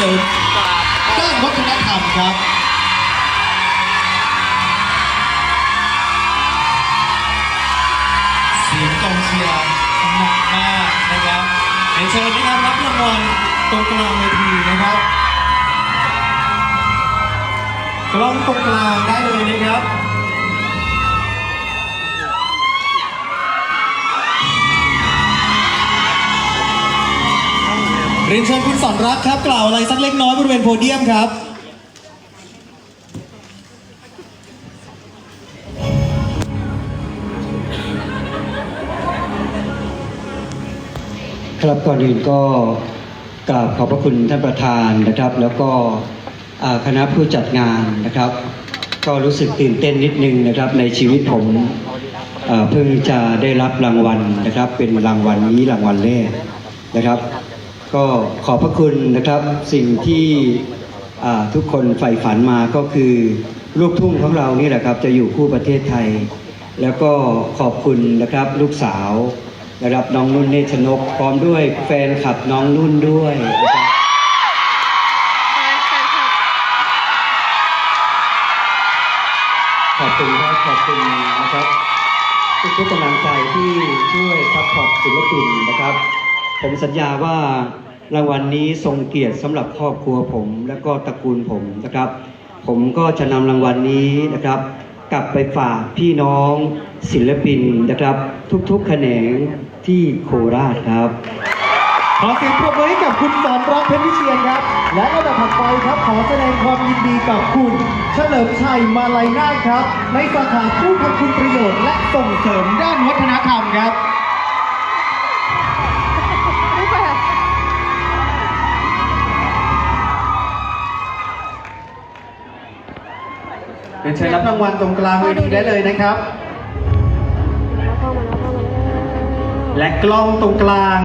เสริมด้านวัฒนธรรมครับเสียงกองเชียร์หนักมากนะครับเรียนเชิญนะครับรับรางวัลตรงกลางเวทีนะครับกล้องตรงกลางได้เลย เรียนเชิญคุณสอนรักครับ กล่าวอะไรสักเล็กน้อยบริเวณโพเดียมครับ ครับก่อนอื่นก็กราบขอบพระคุณท่านประธานนะครับ แล้วก็คณะผู้จัดงานนะครับ ก็รู้สึกตื่นเต้นนิดนึงนะครับ ในชีวิตผมเพิ่งจะได้รับรางวัลนะครับ เป็นรางวัลนี้รางวัลแรกนะครับ ก็ขอบพระคุณนะครับสิ่งที่ทุกคนใฝ่ฝันมาก็คือลูกทุ่งของเรานี่แหละครับจะอยู่คู่ประเทศไทย แล้วก็ขอบคุณนะครับลูกสาวนะครับน้องนุ่นเนชนกพร้อมด้วยแฟนคลับน้องนุ่นด้วยนะครับขอบคุณครับขอบคุณนะครับทุกๆกำลังใจที่ช่วยซัพพอร์ตศิลปินนะครับ ผมสัญญาว่า รางวัลนี้ทรงเกียรติสำหรับครอบครัวผมและก็ตระกูลผมนะครับ ผมก็จะนำรางวัลนี้นะครับ กลับไปฝากพี่น้องศิลปินนะครับ ทุกๆแขนงที่โคราชครับขอเสียงปรบมือให้กับคุณสอนรักเพชรวิเชียนครับ และลำดับถัดไปครับ ขอแสดงความยินดีกับคุณ เฉลิมชัยมาลัยนาครับ ในสาขาผู้ทำคุณประโยชน์และส่งเสริมด้านวัฒนธรรมครับ เป็นเชิญรับรางวัลตรงกลางเวทีได้เลยนะครับ และกล้องตรงกลาง